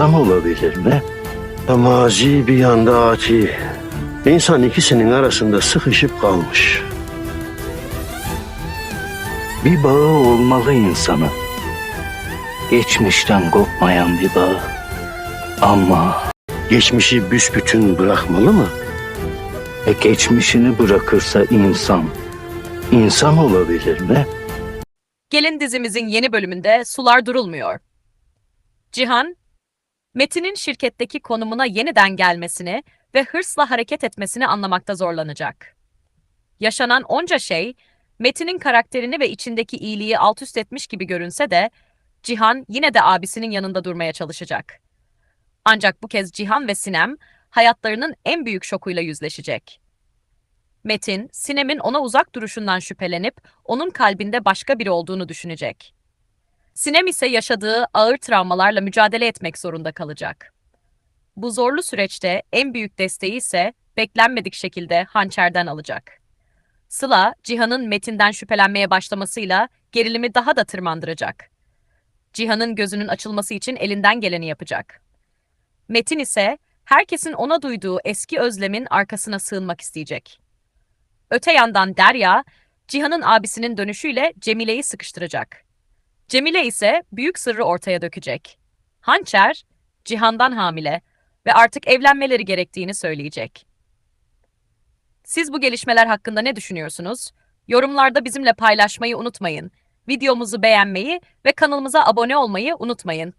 insan olabilir mi? Mazi bir yanda ati. İnsan ikisinin arasında sıkışıp kalmış. Bir bağı olmalı insanın. Geçmişten kopmayan bir bağ. Ama Geçmişi büsbütün bırakmalı mı? e, geçmişini bırakırsa insan, insan olabilir mi? Gelin dizimizin yeni bölümünde sular durulmuyor. Cihan, Metin'in şirketteki konumuna yeniden gelmesini ve hırsla hareket etmesini anlamakta zorlanacak. Yaşanan onca şey, Metin'in karakterini ve içindeki iyiliği alt üst etmiş gibi görünse de, Cihan yine de abisinin yanında durmaya çalışacak. Ancak bu kez Cihan ve Sinem, hayatlarının en büyük şokuyla yüzleşecek. Metin, Sinem'in ona uzak duruşundan şüphelenip onun kalbinde başka biri olduğunu düşünecek. Sinem ise yaşadığı ağır travmalarla mücadele etmek zorunda kalacak. Bu zorlu süreçte en büyük desteği ise beklenmedik şekilde hançerden alacak. Sıla, Cihan'ın Metin'den şüphelenmeye başlamasıyla gerilimi daha da tırmandıracak. Cihan'ın gözünün açılması için elinden geleni yapacak. Metin ise herkesin ona duyduğu eski özlemin arkasına sığınmak isteyecek. Öte yandan Derya, Cihan'ın abisinin dönüşüyle Cemile'yi sıkıştıracak. Cemile ise büyük sırrı ortaya dökecek. Hançer, Cihan'dan hamile ve artık evlenmeleri gerektiğini söyleyecek. Siz bu gelişmeler hakkında ne düşünüyorsunuz? Yorumlarda bizimle paylaşmayı unutmayın. Videomuzu beğenmeyi ve kanalımıza abone olmayı unutmayın.